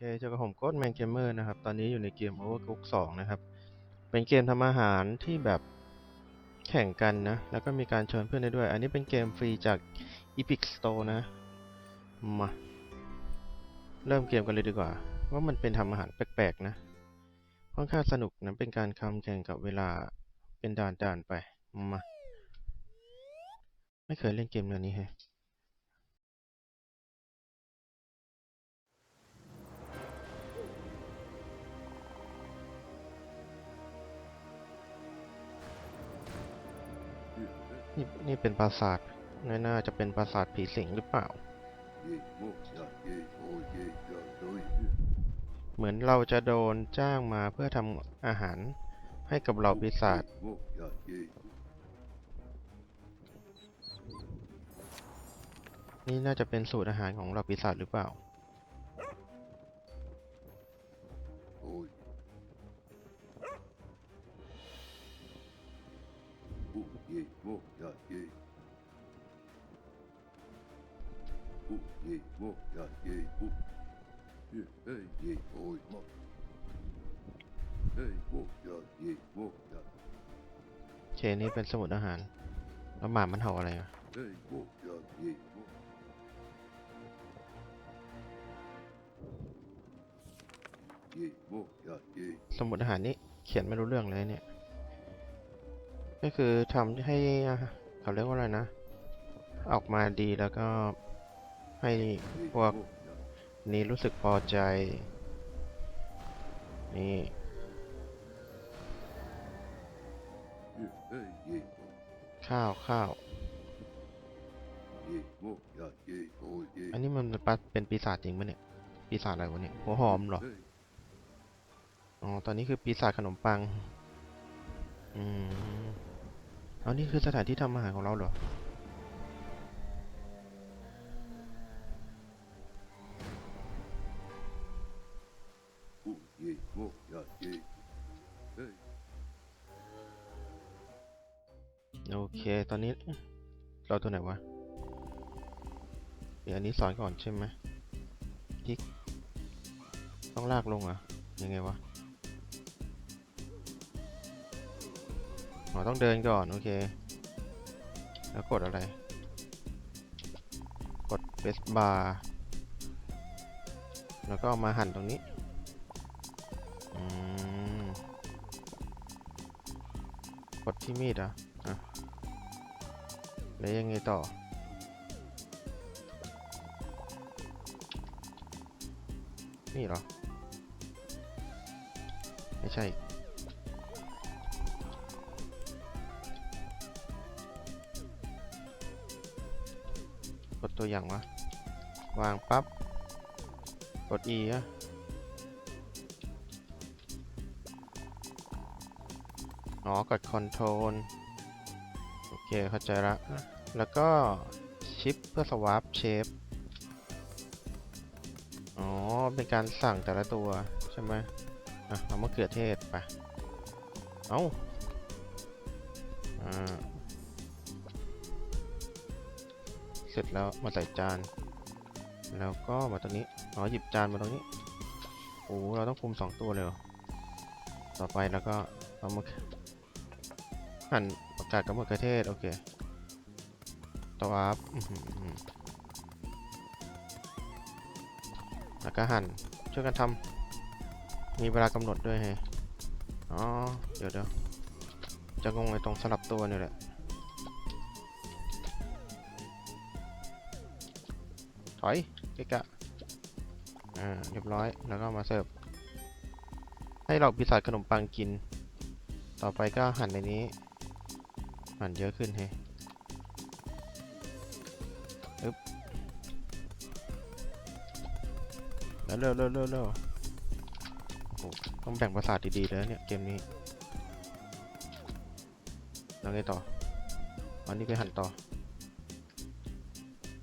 เคเจอกับผมโค้ดแมนเกมเมอร์นะครับ ตอนนี้อยู่ในเกม Overcook 2 นะครับ เป็นเกมทำอาหารที่แบบแข่งกันนะ แล้วก็มีการเชิญเพื่อนได้ด้วย อันนี้เป็นเกมฟรีจาก Epic Store นะ มา เริ่มเกมกันเลยดีกว่า ว่ามันเป็นทำอาหารแปลกๆนะ ค่อนข้างสนุกนะ เป็นการคำแข่งกับเวลาเป็นด่านๆไป มา ไม่เคยเล่นเกมแนวนี้ฮะ นี่นี่เป็นปราสาทน่น่าจะเป็นปราสาทผีสิงหรือเปล่า เหมือนเราจะโดนจ้างมาเพื่อทำอาหารให้กับเหล่าปีศาจนี่น่าจะเป็นสูตรอาหารของเหล่าปีศาจหรือเปล่า เคนี่เป็นสมุดอาหาร แล้วหมามันเห่าอะไรอะสมุดอาหารนี้เขียนไม่รู้เรื่องเลยเนี่ย ก็คือทำให้เขาเรียกว่าอะไรนะ ออกมาดีแล้วก็ให้พวกนี้รู้สึกพอใจ นี่ข้าวข้าวอันนี้มันเป็นปะเป็นปีศาจจริงปะเนี่ย ปีศาจอะไรวะเนี่ย หัวหอมเหรอ อ๋อ ตอนนี้คือปีศาจขนมปัง อืม เอานี่คือสถานที่ทำอาหารของเราเหรอ โอเค ตอนนี้เราตัวไหนวะ เดี๋ยวอันนี้สอนก่อนใช่ไหมคลิก ต้องลากลงเหรอะ ยังไงวะ อ๋อต้องเดินก่อน โอเค แล้วกดอะไร กด space bar แล้วก็เอามาหั่นตรงนี้ อืม กดที่มีดเหรอะอะ แล้วยังไงต่อนี่เหรอ ไม่ใช่ ตัวอย่างวะ วางปับ๊บ กด E อะอ๋อ กด Control โอเค เข้าใจละ แล้วก็ชิปเพื่อสวาปเชฟอ๋อ เป็นการสั่งแต่ละตัว ใช่ไหมอะเอามะเขือเทศไป เอา้า อ่า ร็จแล้วมาใส่จาน แล้วก็มาตรงนี้อ๋อหยิบจานมาตรงนี้โอ้เราต้องคุมสองตัวเลยเต่อไปแล้วก็เอามาหั่นประกาศกับมะเขือเทศโอเคตัวอัพแล้วก็หั่นช่วยกันทำมีเวลากำหนดด้วยแฮะอ๋อเดี๋ยวเดี๋ยวจะงงไอ้ตรงสลับตัวนี่แหละ ถอยเกะกะอ่าเรียบร้อย แล้วก็มาเสิร์ฟ ให้เราปีศาจขนมปังกิน ต่อไปก็หั่นในนี้ หั่นเยอะขึ้นเฮ้อึ๊บแล้วเร็วเร็วเร็วเร็วโอ้โหต้องแบ่งประสาทดีๆเลยนะเนี่ยเกมนี้แล้วไงต่ออันนี้ไปหั่นต่อ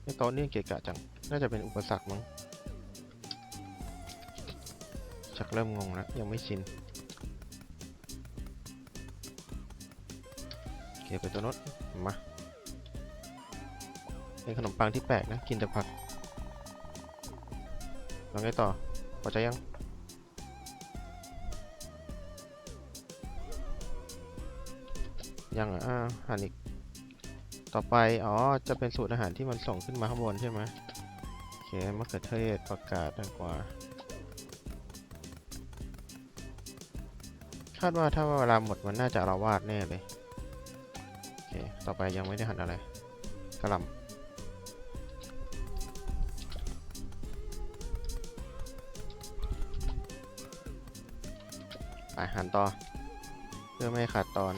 ไอ้โต๊ะนี่เกะกะจัง น่าจะเป็นอุปสรรคมั้งชักเริ่มงงแล้วยังไม่ชินโอเคไปตัวโน้ตมาเป็นขนมปังที่แปลกนะกินแต่ผักล้วไงต่อพอใจยังยังเหรออ่าหันอีก ต่อไป อ๋อ จะเป็นสูตรอาหารที่มันส่งขึ้นมาข้างบนใช่ไหม มะเขือเทศประกาศดังกว่า คาดว่าถ้าเวลาหมดมันน่าจะอาละวาดแน่เลย โอเค ต่อไปยังไม่ได้หั่นอะไรกระลำไปหันต่อ เพื่อไม่ขาดตอน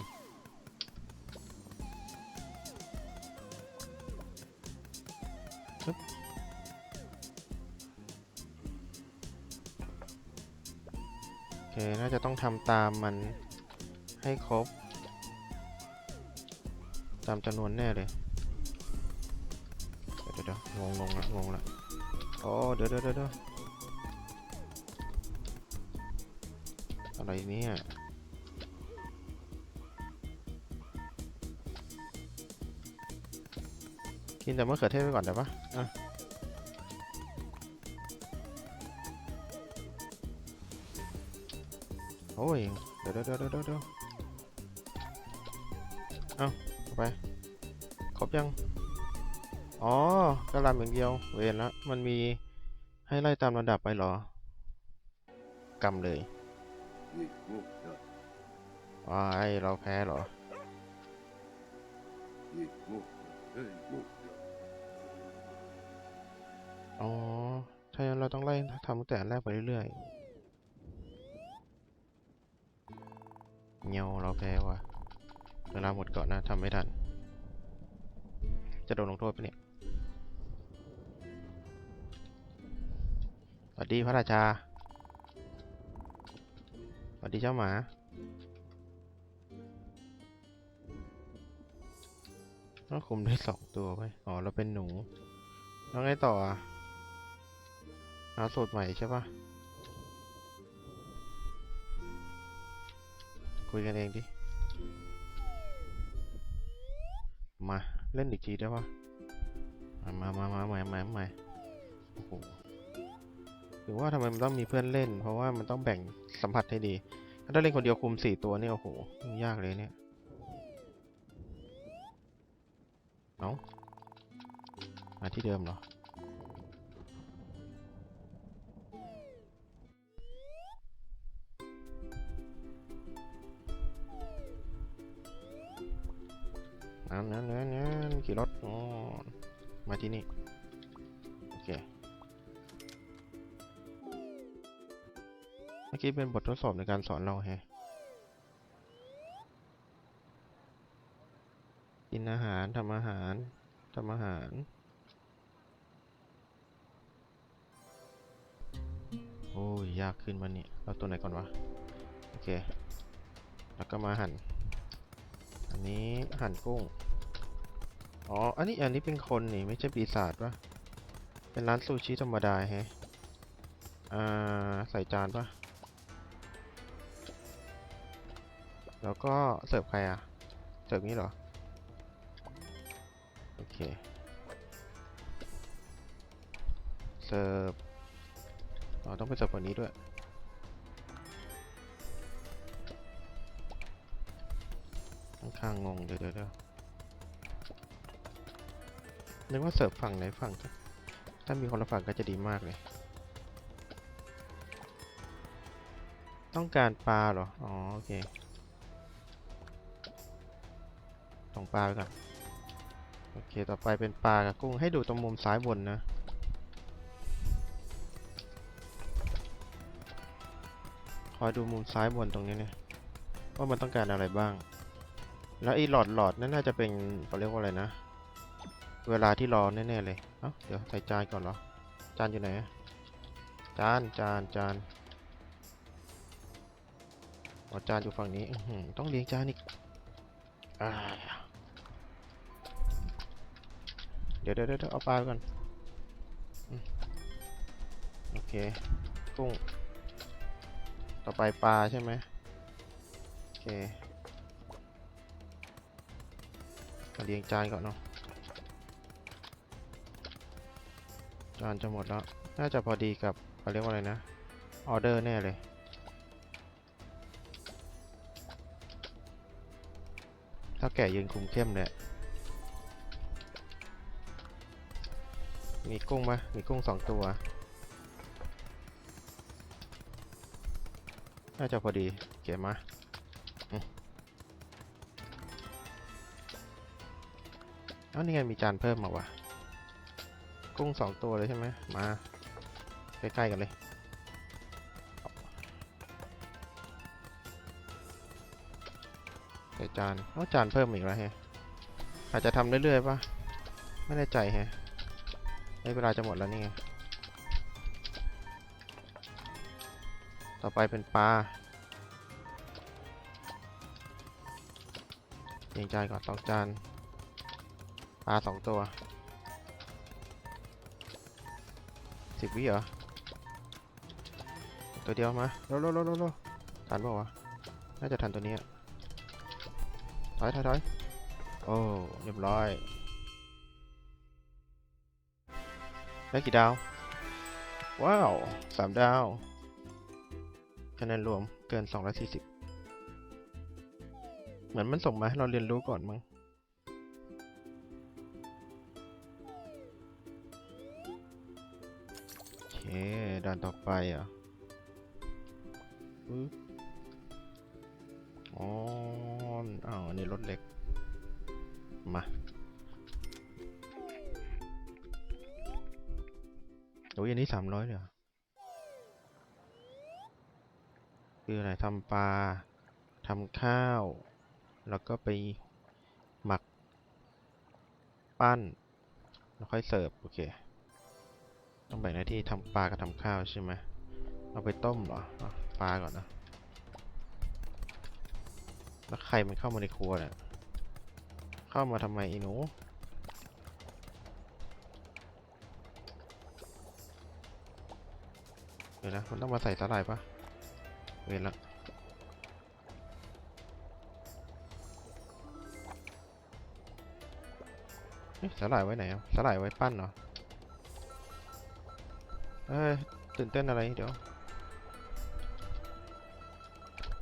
ำตามมันให้ครบ ตามจำนวนแน่เลย เดี๋ยวเดี๋ยวงงงงละงงละโอ้เดี๋ยวเดี๋ยวเดี๋ยวเดี๋ยวอะไรเนี่ยกินแต่มะเขือเทศไปก่อนได้ปะอะ โอ้ย เดี๋ยวเดี๋ยวเดี๋ยวเดี๋ยวเอาเอาไป ครบยัง อ๋อกระลำอย่างเดียว เวนละ มันมีให้ไล่ตามลำดับไปเหรอ กำเลยว้ายเราแพ้เหรอ อ๋อถ้าอย่เราต้องไล่ทำตั้งแต่แรกไปเรื่อยๆ เงียวเราแพ้ว่ะ เวลาหมดก่อนนะทำไม่ทัน จะโดนลงโทษปะเนี่ยสวัสดีพระราชา สวัสดีเจ้าหมาต้องคุมได้สองตัวไปอ๋อ เราเป็นหนู แล้วไงต่ออะหาสูตรใหม่ใช่ปะ คุยกันเองดิ มาเล่นอีกทีได้ปะมามามามาใหม่ใหม่ใหม่โอ้โหถึงว่าทำไมมันต้องมีเพื่อนเล่น เพราะว่ามันต้องแบ่งสัมผัสให้ดี ถ้าเล่นคนเดียวคุมสี่ตัวนี่โอ้โหยุ่งยากเลยเนี่ยเอามาที่เดิมเหรอ นั่นนั่นนั่นนั่นขี่รถมาที่นี่ โอเค เมื่อกี้เป็นบททดสอบในการสอนเราแฮะกินอาหารทำอาหารทำอาหารโอ้ยยากขึ้นมาเนี่ย เราตัวไหนก่อนวะ โอเค แล้วก็มาหั่น อันนี้หั่นกุ้ง อ๋อ อันนี้อันนี้เป็นคนนี่ ไม่ใช่ปีศาจปะเป็นร้านซูชิธรรมดาแฮะ อ่า ใส่จานปะแล้วก็เสิร์ฟใครอะเสิร์ฟนี้เหรอ โอเค เสิร์ฟ อ๋อ ต้องไปเสิร์ฟฝั่งนี้ด้วย ข้างงงเดี๋ยวเดี๋ยวเดี๋ยวนึกว่าเสิร์ฟฝั่งไหนฝั่ง ถ้ามีคนละฝั่งก็จะดีมากเลย ต้องการปลาเหรอ อ๋อ โอเคส่งปลาไปก่อน โอเค ต่อไปเป็นปลากับกุ้ง ให้ดูตรงมุมซ้ายบนนะคอยดูมุมซ้ายบนตรงนี้เนี่ย ว่ามันต้องการอะไรบ้าง แล้วไอ้หลอดหลอดนั่นน่าจะเป็นเขาเรียกว่าอะไรนะ เวลาที่รอแน่ๆเลยเอ้าเดี๋ยวใส่จานก่อนเหรอ จานอยู่ไหนจานจานจานอ๋อจานอยู่ฝั่งนี้ต้องเลี้ยงจานอีกอเดี๋ยวเดี๋ยวเดี๋ยวเอาปลาก่อนอโอเคกุ้งต่อไปปลาใช่ไหมโอเค เรียงจานก่อนเนาะจานจะหมดแล้ว น่าจะพอดีกับเขาเรียกว่าอะไรนะออเดอร์แน่เลย ถ้าแก่ยืนคุมเข้มเลยมีกุ้งปะมีกุ้งสองตัว น่าจะพอดี เก็บมา อ้านี่ไงมีจานเพิ่มมาวะกุ้งสองตัวเลยใช่ไหมมาใกล้ๆกันเลยใส่จานเอาจานเพิ่มอีกแล้วฮะอาจจะทำเรื่อยๆป่ะไม่แน่ใจฮะได้เวลาจะหมดแล้วนี่ไงต่อไปเป็นปลาเรียงจานก่อนสองจาน ปลาสองตัวสิบวิเหรอ ตัวเดียวมาโลโลโลโลโลทันเปล่าวะ น่าจะทันตัวนี้อะถอยถอยถอยโอ้ เรียบร้อย ได้กี่ดาว ว้าวสามดาว คะแนนรวมเกิน 240 เหมือนมันส่งมาให้เราเรียนรู้ก่อนมั้ง ด่านต่อไปอะปึ๊บอ๋ออ้าวอันนี้รถเล็ก มาโอ้ยอันนี้สามร้อยเลยคืออะไรทำปลาทำข้าว แล้วก็ไปหมัก ปั้น แล้วค่อยเสิร์ฟ โอเค ต้องแบ่งหน้าที่ทำปลากับทำข้าวใช่ไหมเอาไปต้มเหรออาปลาก่อนนะ แล้วใครมันเข้ามาในครัวเนี่ย เข้ามาทำไมอีหนูเดี๋ยวนะ มันต้องมาใส่สาหร่ายปะเวรละเอ๊ะสาหร่ายไว้ไหนอะสาหร่ายไว้ปั้นเหรอ เอ้ยตื่นเต้นอะไรเดี๋ยว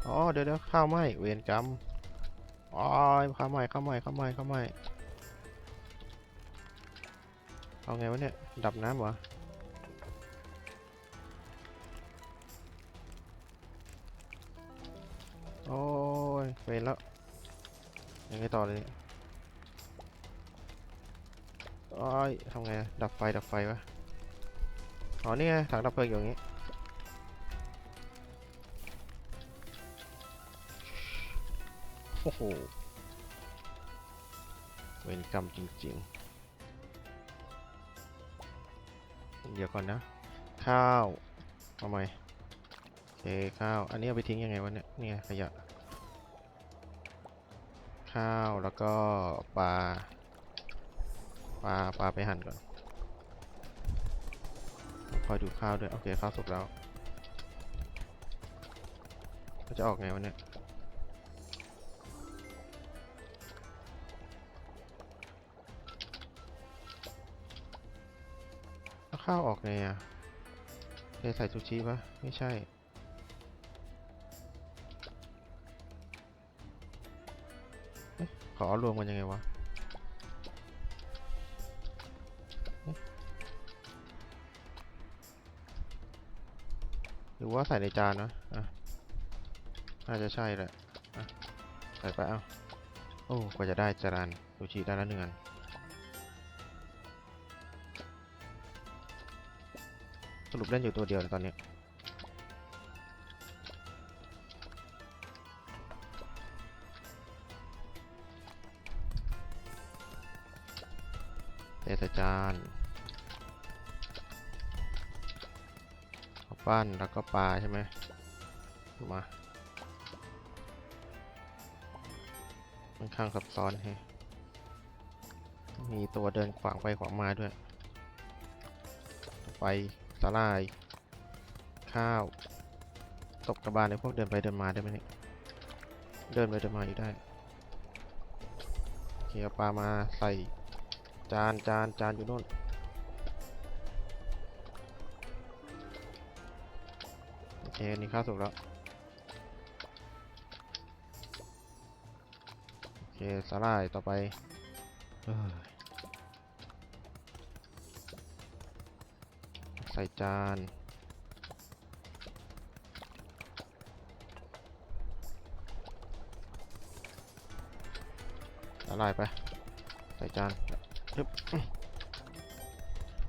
อ๋อเดี๋ยวเดี๋ยวข้าวไหมเวรกรรมอ๋อข้าวไหมข้าวไหมข้าวไหมข้าวไหมเอาไงวะเนี่ย ดับน้ำเหรอโอ้ยเวรแล้วยังไงต่อเลยเนี่ยโอ้ยทำไง ดับไฟ ดับไฟวะ อ๋อนี่ไงถังดับเพลิงอยู่อย่างงี้โอ้โหเวรกรรมจริงๆ เดี๋ยวก่อนนะ ข้าวเอาไหมโอเคข้าว อันนี้เอาไปทิ้งยังไงวะเนี่ยนี่ไงขยะ ข้าวแล้วก็ปลา ปลา ปลาไปหั่นก่อน คอยดูข้าวด้วย โอเค ข้าวสุกแล้วก็จะออกไงวะเนี่ยแล้วข้าวออกไงอะเทใส่ซูชิปะไม่ใช่ขอรวมกันยังไงวะ รือว่าใส่ในจานนะอะน่าจะใช่แหละอะใส่ไปเอาโอ้กว่าจะได้จานซูชิได้ละหนึ่งอันสรุปเล่นอยู่ตัวเดียวตอนนี้ ปั้นแล้วก็ปลาใช่ไหมมาค่อนข้างซับซ้อนฮะมีตัวเดินขวางไปขวางมาด้วยไฟสาลาย ข้าว ตกกระบาลในพวกเดินไปเดินมาได้ไหมเนี่ย เดินไปเดินมาอยู่ได้เขี่ยปลามาใส่จานจานจานอยู่นู่น เเคนี่ข้าวสุกแล้ว โอเคสาหร่ายต่อไปใส่จานสาหร่ายไป ใส่จานยึบอื้อ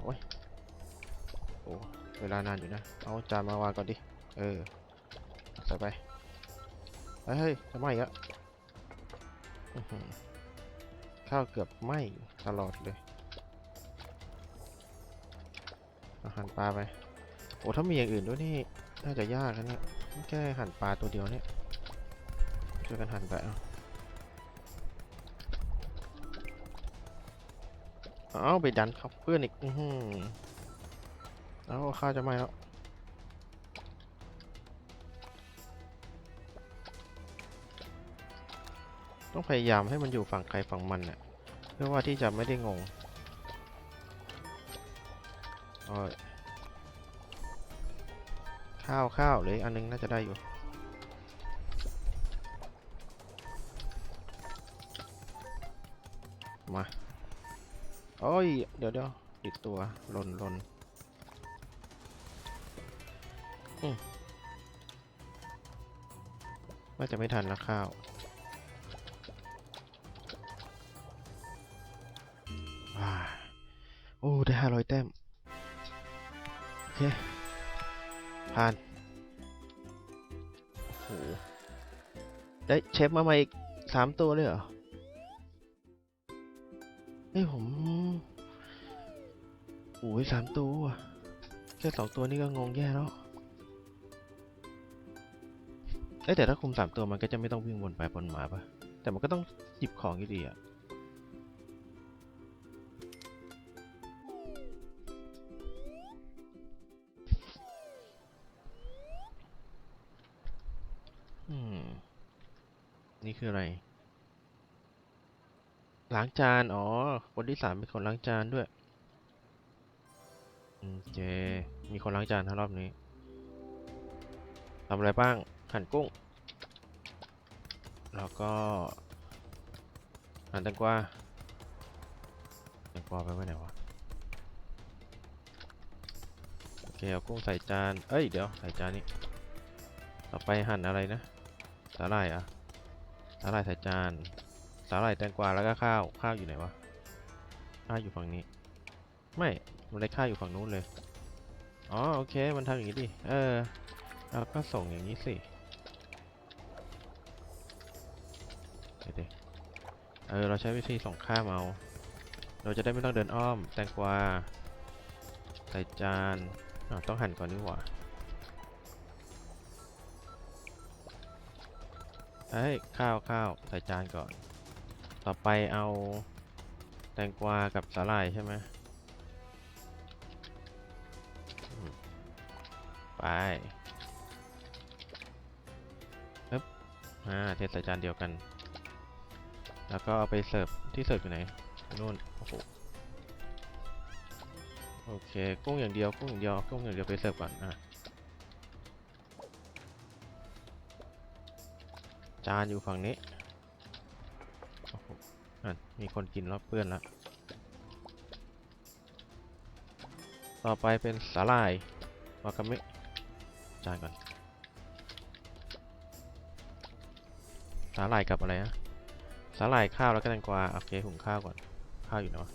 โอ้ยโอ้เวลานานอยู่นะ เอาจานมาวางก่อนดิ เออใส่ไป เฮ้ยเฮ้ยจะไหม้อีกแล้วอื้อหือข้าวเกือบไหม้ตลอดเลย อาหารปลาไป โอ้ถ้ามีอย่างอื่นด้วยนี่ น่าจะยากนะเนี่ยแค่หั่นปลาตัวเดียวเนี่ย ช่วยกันหั่นไปเอาเอาไปดันครับเพื่อนอีก อือหือแล้วข้าวจะไหม้แล้ว ต้องพยายามให้มันอยู่ฝั่งใครฝั่งมันน่ะเพื่อว่าที่จะไม่ได้งงโอ้ยข้าวข้าวเหลยอันนึงน่าจะได้อยู่มาโอ้ย เดี๋ยวเดี๋ยวติดตัวหล่นหล่นอืมว่าจะไม่ทันละข้าว โอ้ ได้ห้าร้อยแต้ม โอเค ผ่าน โอ้โห ได้เชฟมาใหม่อีกสามตัวเลยเหรอเฮ้ยผมโอ้ยสามตัวว่ะแค่สองตัวนี่ก็งงแย่แล้วเอ้ยแต่ถ้าคุมสามตัวมันก็จะไม่ต้องวิ่งวนไปวนมาปะแต่มันก็ต้องหยิบของอยู่ดีอะ คืออะไร ล้างจาน อ๋อ คนที่สามเป็นคนล้างจานด้วยโอเค มีคนล้างจานทั้งรอบนี้ทำอะไรบ้าง หั่นกุ้ง แล้วก็ หั่นแตงกวาแตงกวาไปไว้ไหนวะ โอเค เอากุ้งใส่จาน เอ้ย เดี๋ยว ใส่จานนี้ ต่อไปหั่นอะไรนะ สาหร่ายอะาหร่ายใส่จาน สาหร่ายแตงกวาแล้วก็ข้าว ข้าวอยู่ไหนวะ ข้าวอยู่ฝั่งนี้ ไม่ มันได้ข้าวอยู่ฝั่งนู้นเลย อ๋อโอเค มันทำอย่างนี้ดิ เออแล้วก็ส่งอย่างนี้สิ เดี๋ยวดิเออ เราใช้วิธีส่งข้ามเอา เราจะได้ไม่ต้องเดินอ้อม แตงกวา ใส่จาน ต้องหั่นก่อนนี่หว่า เอ้ยข้าวข้าวใส่จานก่อน ต่อไปเอาแตงกวากับสาหร่ายใช่ไหมไปปึ๊บอ่าเทใส่จานเดียวกัน แล้วก็เอาไปเสิร์ฟที่เสิร์ฟอยู่ไหนนู่นโอ้โหโอเคกุ้งอย่างเดียวกุ้งอย่างเดียวกุ้งอย่างเดียวไปเสิร์ฟก่อนอะ จานอยู่ฝั่งนี้อ้โหอะมีคนกินแล้วเปื้อนแล้ว ต่อไปเป็นสาหร่ายวากาเมะจานก่อน สาหร่ายกับอะไรนะ สาหร่ายข้าวแล้วก็แตงกวา โอเคหุงข้าวก่อน ข้าวอยู่ไหนวะ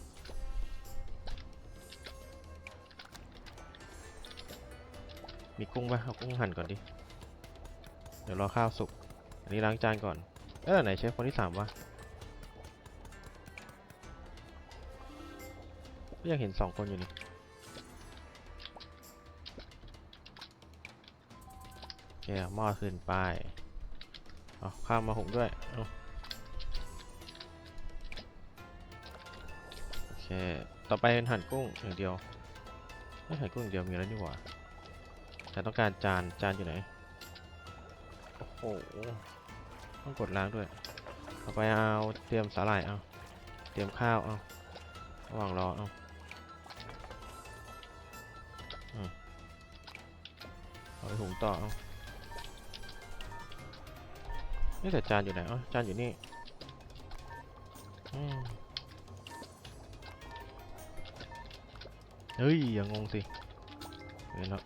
มีกุ้งปะเอากุ้งหั่นก่อนดิ เดี๋ยวรอข้าวสุก นนี้ล้างจานก่อน เออไหนเชฟคนที่สามวะก็ยังเห็นสองคนอยู่นี่โอเคเอาหม้อขึ้นไปเอาข้าวมาหุงด้วยเอโอเค ต่อไปเป็นหั่นกุ้งอย่างเดียวไม่หั่นกุ้งอย่างเดียวมีแล้วนี่หว่าแต่ต้องการจานจานอยู่ไหน โอ้โห ต้องกดล้างด้วยต่อไปเอาเตรียมสาหร่ายเอา เตรียมข้าวเอาระหว่างรอเอาเอาไปหุงต่อเอานี่แต่จานอยู่ไหนอ๋อจานอยู่นี่เฮ้ยอย่างงงสิเห็นแล้ว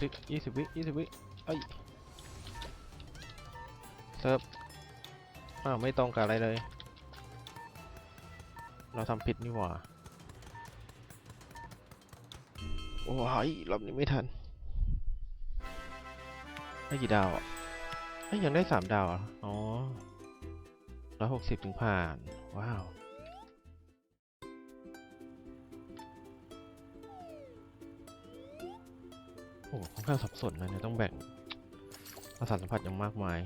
สิบยี่สิบวิยี่สิบวิเอ้ยเซิร์ฟอ้าวไม่ตรงกับอะไรเลย เราทำผิดนี่หว่า โอ้ยรอบนี้ไม่ทัน ได้กี่ดาวอะเอ้ยยังได้สามดาวอะ อ๋อร้อยหกสิบถึงผ่าน ว้าว อ้ค่อนข้างสับสนนะเนี่ยต้องแบ่งประสาทสัมผัสอย่างมากมาย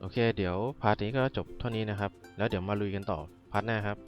โอเค เดี๋ยวพาร์ทนี้ก็จบเท่านี้นะครับ แล้วเดี๋ยวมาลุยกันต่อพาร์ทหน้าครับ